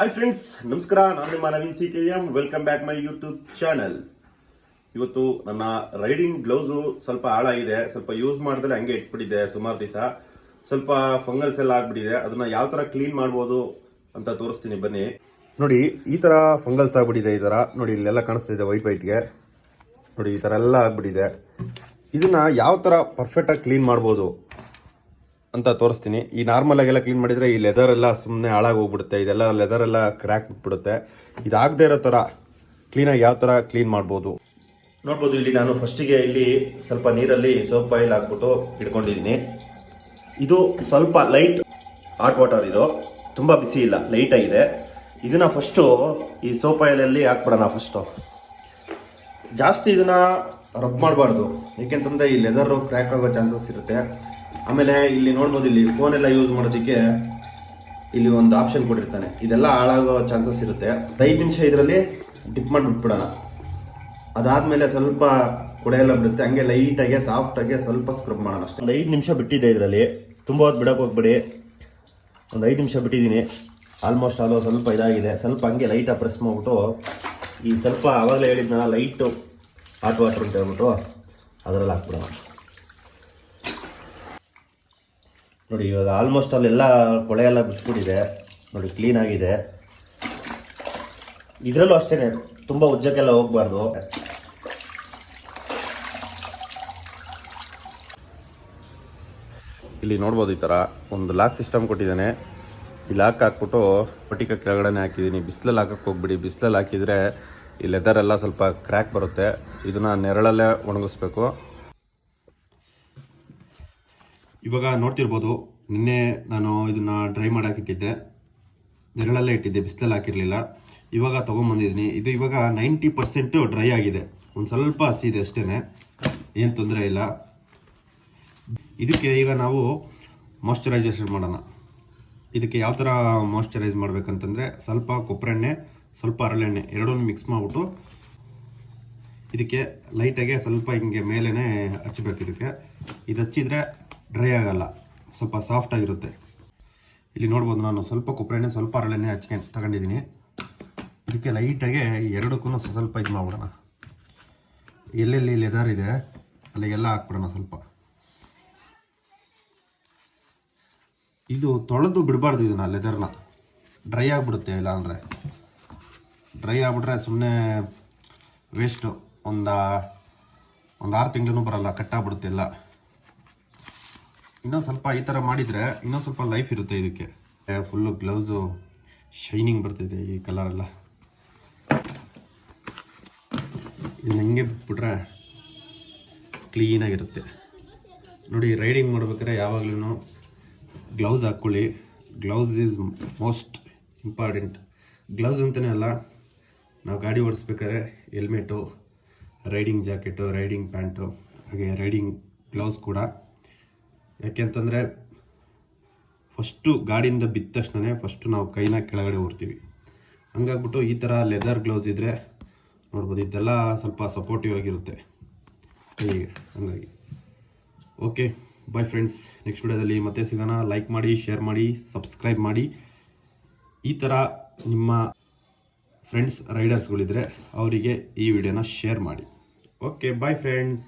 Hi friends ನಮಸ್ಕಾರ. ನಾನು ನಿಮ್ಮ Naveen C K M welcome back my YouTube channel ಇವತ್ತು ನನ್ನ ರೈಡಿಂಗ್ ಗ್ಲೌಸು ಸ್ವಲ್ಪ ಹಾಳಾಗಿದೆ. ಸ್ವಲ್ಪ ಯೂಸ್ ಮಾಡಿದ್ರೆ ಹಂಗೆ ಇಟ್ಬಿಟ್ಟಿದೆ ಸುಮಾರು ದಿವಸ. ಸ್ವಲ್ಪ ಫಂಗಲ್ಸ್ ಎಲ್ಲ ಆಗ್ಬಿಟ್ಟಿದೆ. ಅದನ್ನ ಯಾವ ತರ ಕ್ಲೀನ್ ಮಾಡ್ಬೋದು ಅಂತ ತೋರಿಸ್ತೀನಿ. ಬನ್ನಿ. ನೋಡಿ, ಈ ತರ ಫಂಗಲ್ಸ್ ಆಗ್ಬಿಟ್ಟಿದೆ, ಈ ತರ. ನೋಡಿ, ಇಲ್ಲೆಲ್ಲ ಕಾಣಿಸ್ತಾ ಇದೆ ವೈಟ್ ವೈಟ್ಗೆ ನೋಡಿ, ಈ ತರ ಎಲ್ಲ ಆಗ್ಬಿಟ್ಟಿದೆ. ಇದನ್ನ ಯಾವ ತರ ಪರ್ಫೆಕ್ಟ್ ಆಗಿ ಕ್ಲೀನ್ ಮಾಡ್ಬೋದು? ಅಂತ ತೋರಿಸ್ತೀನಿ. ಈ ನಾರ್ಮಲ್ ಎಲ್ಲ ಕ್ಲೀನ್ ಮಾಡಿದ್ರೆ ಈ ಲೆದರ್ ಎಲ್ಲ ಸುಮ್ಮನೆ ಹಾಳಾಗಿ ಹೋಗ್ಬಿಡುತ್ತೆ ಇದೆಲ್ಲ ಲೆದರ್ ಎಲ್ಲ ಕ್ರ್ಯಾಕ್ ಬಿಟ್ಬಿಡುತ್ತೆ. ಇದಾಗದೇ ಇರೋ ಥರ ಕ್ಲೀನಾಗಿ ಯಾವ ಥರ ಕ್ಲೀನ್ ಮಾಡ್ಬೋದು? ನೋಡ್ಬೋದು, ಇಲ್ಲಿ ನಾನು ಫಸ್ಟಿಗೆ ಇಲ್ಲಿ ಸ್ವಲ್ಪ ನೀರಲ್ಲಿ ಸೋಪ್ ಆಯಿಲ್ ಹಾಕ್ಬಿಟ್ಟು ಇಟ್ಕೊಂಡಿದ್ದೀನಿ. ಇದು ಸ್ವಲ್ಪ ಲೈಟ್ ಹಾಟ್ ವಾಟರ್ ಇದು. ತುಂಬ ಬಿಸಿ ಇಲ್ಲ ಲೈಟ್ ಆಗಿದೆ. ಇದನ್ನ ಫಸ್ಟು ಈ ಸೋಪ್ ಆಯಿಲಲ್ಲಿ ಹಾಕ್ಬಿಡೋಣ ಫಸ್ಟು ಜಾಸ್ತಿ ಇದನ್ನು ರಬ್ ಮಾಡಬಾರ್ದು. ಏಕೆಂತಂದರೆ ಈ ಲೆದರು ಕ್ರ್ಯಾಕ್ ಆಗೋ ಚಾನ್ಸಸ್ ಇರುತ್ತೆ. ಆಮೇಲೆ ಇಲ್ಲಿ ನೋಡ್ಬೋದು ಇಲ್ಲಿ ಫೋನ್ ಎಲ್ಲ ಯೂಸ್ ಮಾಡೋದಕ್ಕೆ ಇಲ್ಲಿ ಒಂದು ಆಪ್ಷನ್ ಕೊಟ್ಟಿರ್ತಾನೆ. ಇದೆಲ್ಲ ಹಾಳಾಗೋ ಚಾನ್ಸಸ್ ಇರುತ್ತೆ. ಐದು ನಿಮಿಷ ಇದರಲ್ಲಿ ಡಿಪ್ ಮಾಡಿಬಿಟ್ಬಿಡೋಣ. ಅದಾದ್ಮೇಲೆ ಸ್ವಲ್ಪ ಕೊಡೆ ಎಲ್ಲ ಬಿಡುತ್ತೆ. ಹಂಗೆ ಲೈಟಾಗಿ ಸಾಫ್ಟಾಗಿ ಸ್ವಲ್ಪ ಸ್ಕ್ರಬ್ ಮಾಡೋಣ ಅಷ್ಟೇ. ಒಂದು ಐದು ನಿಮಿಷ ಬಿಟ್ಟಿದೆ ಇದರಲ್ಲಿ. ತುಂಬ ಹೊತ್ತು ಬಿಡಕ್ಕೆ ಹೋಗ್ಬಿಡಿ. ಒಂದು ಐದು ನಿಮಿಷ ಬಿಟ್ಟಿದ್ದೀನಿ. ಆಲ್ಮೋಸ್ಟ್ ಆಲೋ ಸ್ವಲ್ಪ ಇದಾಗಿದೆ. ಸ್ವಲ್ಪ ಹಂಗೆ ಲೈಟಾಗಿ ಪ್ರೆಸ್ ಮಾಡಿಬಿಟ್ಟು, ಈ ಸ್ವಲ್ಪ ಆವಾಗಲೇ ಹೇಳಿದ್ನಲ್ಲ ಲೈಟು ಹಾಟ್ ವಾಟರ್ ಅಂತ ಹೇಳ್ಬಿಟ್ಟು, ಅದರಲ್ಲಿ ಹಾಕ್ಬಿಡೋಣ. ನೋಡಿ, ಇವಾಗ ಆಲ್ಮೋಸ್ಟ್ ಅಲ್ಲೆಲ್ಲ ಕೊಳೆ ಎಲ್ಲ ಬಿಟ್ಬಿಟ್ಟಿದೆ. ನೋಡಿ ಕ್ಲೀನ್ ಆಗಿದೆ. ಇದರಲ್ಲೂ ಅಷ್ಟೇ ತುಂಬ ಉಜ್ಜಕ್ಕೆಲ್ಲ ಹೋಗಬಾರ್ದು. ಇಲ್ಲಿ ನೋಡ್ಬೋದು ಈ ಥರ ಒಂದು ಲಾಕ್ ಸಿಸ್ಟಮ್ ಕೊಟ್ಟಿದ್ದಾನೆ. ಈ ಲಾಕ್ ಹಾಕ್ಬಿಟ್ಟು ಪಟಿಕ ಕೆಳಗಡೆ ಹಾಕಿದ್ದೀನಿ. ಬಿಸಿಲಲ್ಲಿ ಹಾಕಕ್ಕೆ ಹೋಗ್ಬಿಡಿ. ಬಿಸಿಲಲ್ಲಿ ಹಾಕಿದರೆ ಈ ಲೆದರ್ ಎಲ್ಲ ಸ್ವಲ್ಪ ಕ್ರ್ಯಾಕ್ ಬರುತ್ತೆ. ಇದನ್ನು ನೆರಳಲ್ಲೇ ಒಣಗಿಸ್ಬೇಕು. ಇವಾಗ ನೋಡ್ತಿರ್ಬೋದು, ನಿನ್ನೆ ನಾನು ಇದನ್ನ ಡ್ರೈ ಮಾಡೋಕ್ಕಿಟ್ಟಿದ್ದೆ ನೆರಳಲ್ಲೇ ಇಟ್ಟಿದ್ದೆ, ಬಿಸಿಲಲ್ಲಿ ಹಾಕಿರಲಿಲ್ಲ. ಇವಾಗ ತೊಗೊಂಬಂದಿದ್ದೀನಿ. ಇದು ಇವಾಗ ನೈಂಟಿ ಪರ್ಸೆಂಟು ಡ್ರೈ ಆಗಿದೆ. ಒಂದು ಸ್ವಲ್ಪ ಹಸಿ ಇದೆ ಅಷ್ಟೇ ಏನು ತೊಂದರೆ ಇಲ್ಲ. ಇದಕ್ಕೆ ಈಗ ನಾವು ಮಾಯ್ಶ್ಚರೈಸೇಷನ್ ಮಾಡೋಣ. ಇದಕ್ಕೆ ಯಾವ ಥರ ಮಾಯಶ್ಚರೈಸ್ ಮಾಡಬೇಕಂತಂದರೆ ಸ್ವಲ್ಪ ಕೊಬ್ಬರೆಣ್ಣೆ ಸ್ವಲ್ಪ ಹರಳೆಣ್ಣೆ ಎರಡನ್ನೂ ಮಿಕ್ಸ್ ಮಾಡಿಬಿಟ್ಟು ಇದಕ್ಕೆ ಲೈಟಾಗೆ ಸ್ವಲ್ಪ ಹಿಂಗೆ ಮೇಲೇ ಹಚ್ಚಬೇಕು ಇದಕ್ಕೆ. ಇದು ಹಚ್ಚಿದ್ರೆ ಡ್ರೈ ಆಗಲ್ಲ. ಸ್ವಲ್ಪ ಸಾಫ್ಟ್ ಆಗಿರುತ್ತೆ. ಇಲ್ಲಿ ನೋಡ್ಬೋದು ನಾನು ಸ್ವಲ್ಪ ಕೊಬ್ಬರೆಣ್ಣೆ ಸ್ವಲ್ಪ ಹರಳೆಣ್ಣೆ ಹಚ್ಕೊಂಡು ತಗೊಂಡಿದ್ದೀನಿ. ಇದಕ್ಕೆ ಲೈಟಾಗೆ ಎರಡಕ್ಕೂ ಸ್ವಲ್ಪ ಇದು ಮಾಡ್ಬಿಡೋಣ. ಎಲ್ಲೆಲ್ಲಿ ಲೆದರ್ ಇದೆ, ಅಲ್ಲಿಗೆಲ್ಲ ಹಾಕ್ಬಿಡೋಣ ಸ್ವಲ್ಪ. ಇದು ತೊಳೆದು ಬಿಡಬಾರ್ದು ಇದನ್ನ ಲೆದರ್ನ ಡ್ರೈ ಆಗಿಬಿಡುತ್ತೆ ಇಲ್ಲ ಅಂದರೆ ಡ್ರೈ ಆಗಿಬಿಟ್ರೆ ಸುಮ್ಮನೆ ವೇಸ್ಟು ಒಂದು ಒಂದು ಆರು ತಿಂಗಳೂ ಬರೋಲ್ಲ, ಕಟ್ಟಾಗ್ಬಿಡುತ್ತೆ ಎಲ್ಲ. ಇನ್ನೂ ಸ್ವಲ್ಪ ಈ ಥರ ಮಾಡಿದರೆ ಇನ್ನೂ ಸ್ವಲ್ಪ ಲೈಫ್ ಇರುತ್ತೆ ಇದಕ್ಕೆ. ಫುಲ್ಲು ಗ್ಲೌಸು ಶೈನಿಂಗ್ ಬರ್ತಿದೆ ಈ ಕಲರೆಲ್ಲ ಇದನ್ನ ಹಂಗೆ ಬಿಟ್ಬಿಟ್ರೆ ಕ್ಲೀನಾಗಿರುತ್ತೆ ನೋಡಿ ರೈಡಿಂಗ್ ಮಾಡ್ಬೇಕಾದ್ರೆ ಯಾವಾಗ್ಲೂ ಗ್ಲೌಸ್ ಹಾಕ್ಕೊಳ್ಳಿ. Gloves is most important gloves ಅಂತಲೇ ಅಲ್ಲ, ನಾವು ಗಾಡಿ ಓಡಿಸ್ಬೇಕಾದ್ರೆ helmet riding jacket riding pants ಹಾಗೆ ರೈಡಿಂಗ್ ಗ್ಲೌಸ್ ಕೂಡ ಯಾಕೆಂತಂದರೆ ಫಸ್ಟು ಗಾಡಿಯಿಂದ ಬಿದ್ದ ತಕ್ಷಣ ಫಸ್ಟು ನಾವು ಕೈನ ಕೆಳಗಡೆ ಓಡ್ತೀವಿ. ಹಂಗಾಗ್ಬಿಟ್ಟು ಈ ಥರ ಲೆದರ್ ಗ್ಲೌಸ್ ಇದ್ದರೆ ನೋಡ್ಬೋದು ಇದೆಲ್ಲ ಸ್ವಲ್ಪ ಸಪೋರ್ಟಿವ್ ಆಗಿರುತ್ತೆ ಕೈಗೆ, ಹಂಗಾಗಿ. ಓಕೆ ಬಾಯ್ ಫ್ರೆಂಡ್ಸ್ ನೆಕ್ಸ್ಟ್ ವಿಡಿಯೋದಲ್ಲಿ ಮತ್ತೆ ಸಿಗೋಣ. ಲೈಕ್ ಮಾಡಿ ಶೇರ್ ಮಾಡಿ ಸಬ್ಸ್ಕ್ರೈಬ್ ಮಾಡಿ. ಈ ಥರ ನಿಮ್ಮ ಫ್ರೆಂಡ್ಸ್ ರೈಡರ್ಸ್ಗಳಿದ್ರೆ ಅವರಿಗೆ ಈ ವಿಡಿಯೋನ ಶೇರ್ ಮಾಡಿ. Okay bye friends